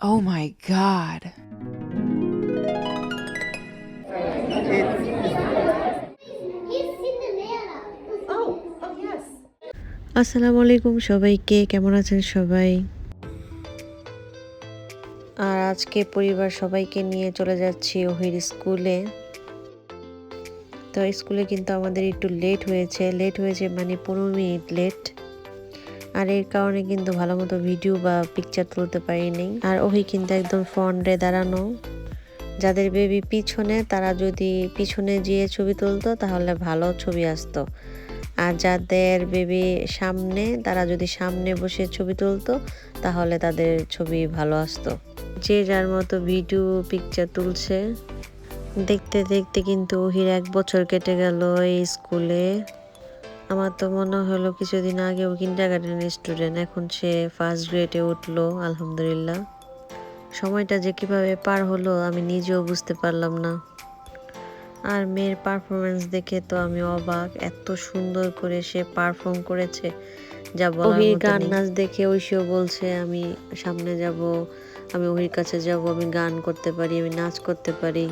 Oh my god. আসসালামু আলাইকুম সবাইকে, কেমন আছেন সবাই? আর আজকে পরিবার সবাইকে নিয়ে চলে যাচ্ছি ওহির স্কুলে। তো স্কুলে কিন্তু আমাদের একটু লেট হয়েছে। লেট হয়েছে মানে পনেরো মিনিট লেট আর এর কারণে কিন্তু ভালো মতো ভিডিও বা পিকচার তুলতে পারিনি আর ওহি কিন্তু একদম ফ্রন্টে দাঁড়ানো। যাদের বেবি পিছনে, তারা যদি পিছনে গিয়ে ছবি তুলতো, তাহলে ভালো ছবি আসতো। আর যাদের বেবি সামনে, তারা যদি সামনে বসে ছবি তুলতো, তাহলে তাদের ছবি ভালো আসতো। যে যার মতো ভিডিও পিকচার তুলছে। দেখতে দেখতে কিন্তু ওহির এক বছর কেটে গেল এই স্কুলে আমার তো মনে হলো কিছুদিন আগে ও কিন্ডার গার্ডেনের স্টুডেন্ট এখন সে ফার্স্ট গ্রেডে উঠল আলহামদুলিল্লাহ। সময়টা যে কীভাবে পার হলো আমি নিজেও বুঝতে পারলাম না। আর মেয়ের পারফরমেন্স দেখে তো আমি অবাক এত সুন্দর করে সে পারফর্ম করেছে যা বলার গান নাচ দেখে ঐশীও বলছে আমি সামনে যাব আমি ওহির কাছে যাব আমি গান করতে পারি আমি নাচ করতে পারি।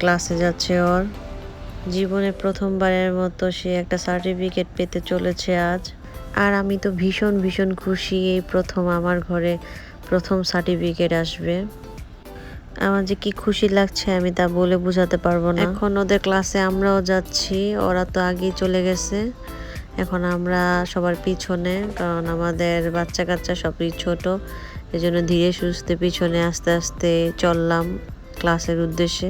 ক্লাসে যাচ্ছে ওর। জীবনে প্রথমবারের মতো সে একটা সার্টিফিকেট পেতে চলেছে আজ। আর আমি তো ভীষণ ভীষণ খুশি এই প্রথম আমার ঘরে প্রথম সার্টিফিকেট আসবে। আমার যে কি খুশি লাগছে আমি তা বলে বোঝাতে পারব না। এখন ওদের ক্লাসে আমরাও যাচ্ছি, ওরা তো আগেই চলে গেছে। এখন আমরা সবার পিছনে, কারণ আমাদের বাচ্চা কাচ্চা সবই ছোট। এই জন্য ধীরে সুস্থে পিছনে আস্তে আস্তে চললাম ক্লাসের উদ্দেশ্যে।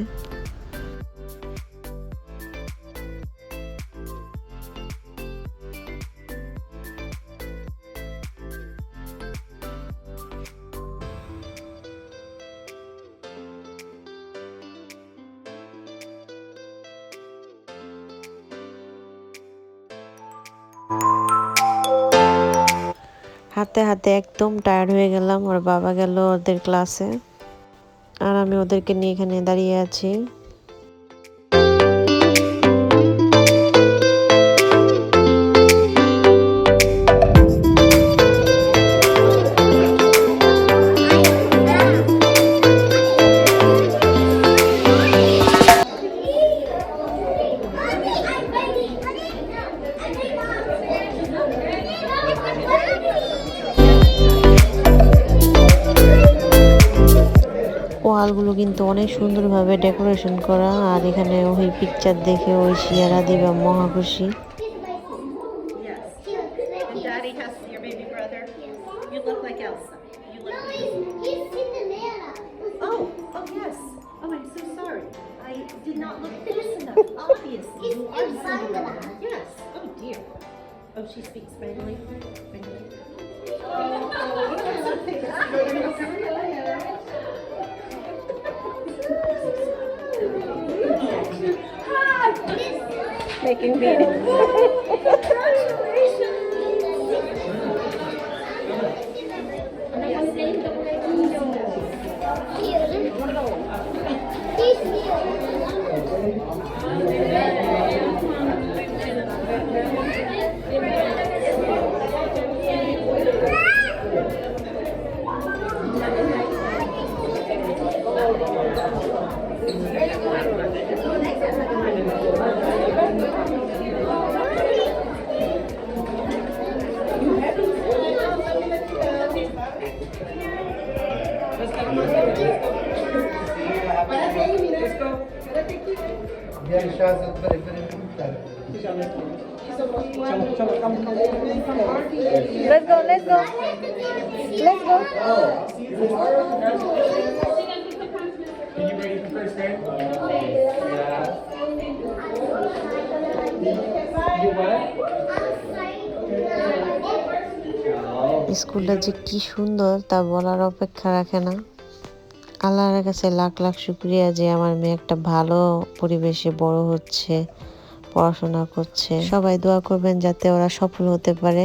হাতে হাতে একদম টায়ার্ড হয়ে গেলাম। ওর বাবা গেল ওদের ক্লাসে আর আমি ওদেরকে নিয়ে এখানে দাঁড়িয়ে আছি। ওয়ালগুলো কিন্তু অনেক সুন্দরভাবে ডেকোরেশন করা আর এখানে ওই পিকচার দেখে ওই শিয়ারা দিবা মহা খুশি Yes. And Daddy has your baby brother. making video. Let's go, let's go. Let's go. Are you ready for first grade? You what? স্কুলটা যে কি সুন্দর তা বলার অপেক্ষা রাখে না আল্লাহর কাছে লাখ লাখ শুক্রিয়া যে আমার মেয়ে একটা ভালো পরিবেশে বড় হচ্ছে পড়াশোনা করছে। সবাই দোয়া করবেন যাতে ওরা সফল হতে পারে।